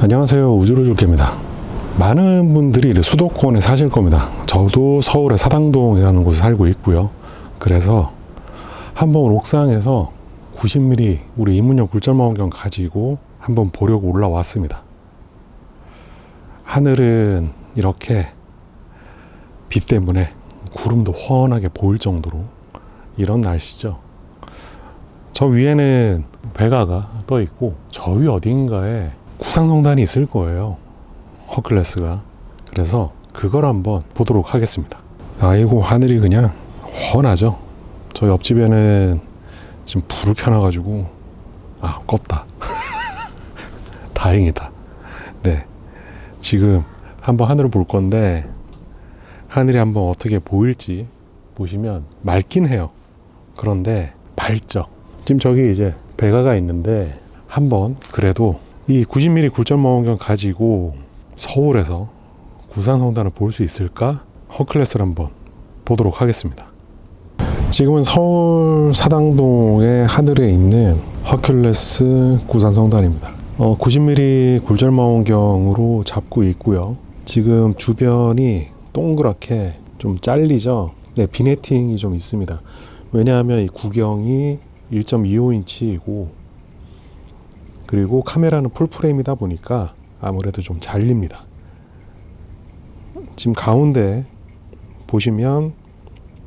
안녕하세요. 우주로줄게입니다. 많은 분들이 수도권에 사실 겁니다. 저도 서울의 사당동이라는 곳에 살고 있고요. 그래서 한번 옥상에서 90mm 우리 이문역 굴절망원경 가지고 한번 보려고 올라왔습니다. 하늘은 이렇게 빛 때문에 구름도 훤하게 보일 정도로 이런 날씨죠. 저 위에는 베가가 떠 있고 저 위 어딘가에 구상성단이 있을 거예요. 허클레스가. 그래서 그걸 한번 보도록 하겠습니다. 아이고 하늘이 그냥 훤하죠. 저 옆집에는 지금 불을 켜놔가지고 아 껐다. 다행이다. 네. 지금 한번 하늘을 볼 건데 하늘이 한번 어떻게 보일지 보시면 맑긴 해요. 그런데 밝죠. 지금 저기 이제 배가가 있는데 한번 그래도 이 90mm 굴절 망원경 가지고 서울에서 구산성단을 볼 수 있을까? 허클레스를 한번 보도록 하겠습니다. 지금은 서울 사당동의 하늘에 있는 허큘레스 구산성단입니다. 어, 90mm 굴절망원경으로 잡고 있고요. 지금 주변이 동그랗게 좀 잘리죠. 네, 비네팅이 좀 있습니다. 왜냐하면 이 구경이 1.25인치이고 그리고 카메라는 풀프레임이다 보니까 아무래도 좀 잘립니다. 지금 가운데 보시면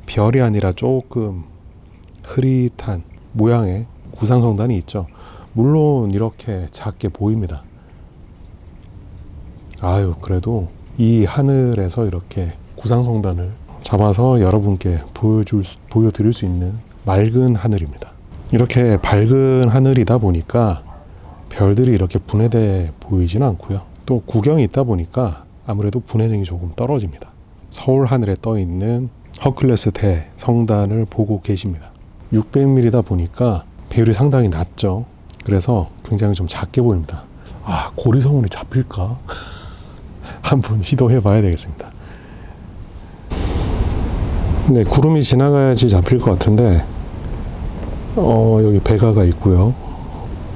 별이 아니라 조금 흐릿한 모양의 구상성단이 있죠. 물론 이렇게 작게 보입니다. 아유, 그래도 이 하늘에서 이렇게 구상성단을 잡아서 여러분께 보여줄, 수- 보여드릴 수 있는 맑은 하늘입니다. 이렇게 밝은 하늘이다 보니까 별들이 이렇게 분해돼 보이지는 않고요. 또 구경이 있다 보니까 아무래도 분해능이 조금 떨어집니다. 서울 하늘에 떠 있는 허클레스 대 성단을 보고 계십니다. 600mm다 보니까 배율이 상당히 낮죠. 그래서 굉장히 좀 작게 보입니다. 아, 고리성운이 잡힐까? 한번 시도해 봐야 되겠습니다. 네, 구름이 지나가야지 잡힐 것 같은데, 어, 여기 배가가 있고요.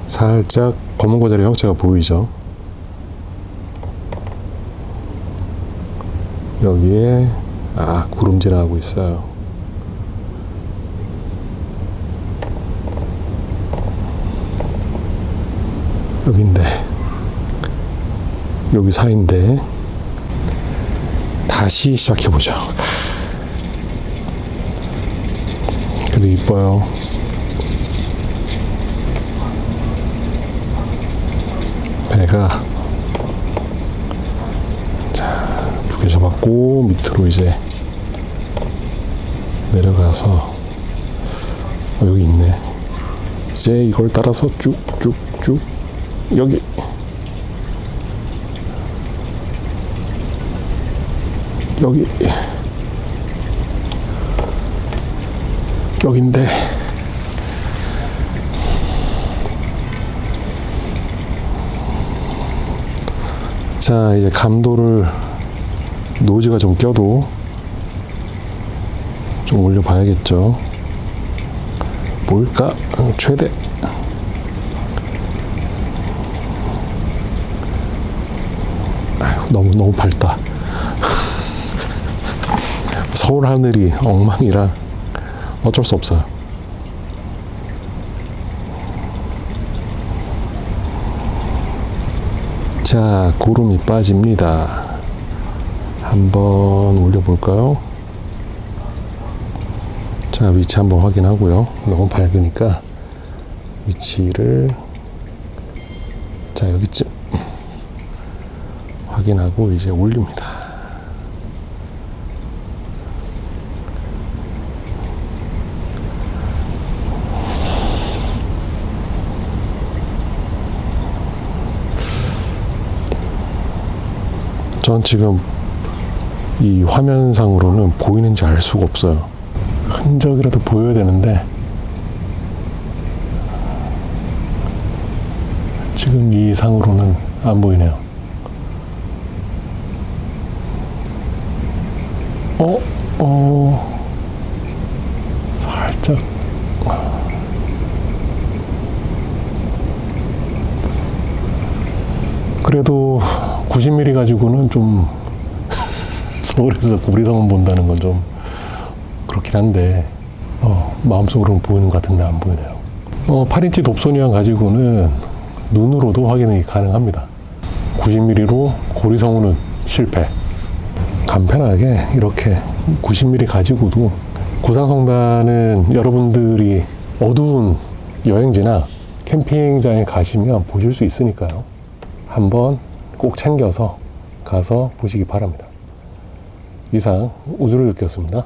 살짝 검은 고자리 형체가 보이죠. 여기에 아 구름 지나가고 있어요. 여긴데 여기 사이인데 다시 시작해 보죠. 그래도 이뻐요. 배가 자두개 잡았고 밑으로 이제 내려가서 어, 여기 있네. 이제 이걸 따라서 쭉쭉쭉 여기. 여기. 여긴데 자 이제 감도를 노즈가 좀 껴도 좀 올려봐야겠죠. 뭘까? 어, 최대. 아유, 너무 너무 밝다. 서울 하늘이 엉망이라 어쩔 수 없어요 자, 구름이 빠집니다. 한번 올려볼까요? 자, 위치 한번 확인하고요. 너무 밝으니까 위치를 자, 여기쯤 확인하고 이제 올립니다. 전 지금 이 화면상으로는 보이는지 알 수가 없어요. 흔적이라도 보여야 되는데 지금 이 상으로는 안 보이네요. 어, 어, 살짝 그래도 90mm 가지고는 좀 서울에서 고리성은 본다는 건 좀 그렇긴 한데 어, 마음속으로는 보이는 것 같은데 안 보이네요. 어, 8인치 돕소니아 가지고는 눈으로도 확인이 가능합니다. 90mm로 고리성우는 실패. 간편하게 이렇게 90mm 가지고도 구상성단은 여러분들이 어두운 여행지나 캠핑장에 가시면 보실 수 있으니까요. 한번 꼭 챙겨서 가서 보시기 바랍니다. 이상 우주를 느꼈습니다.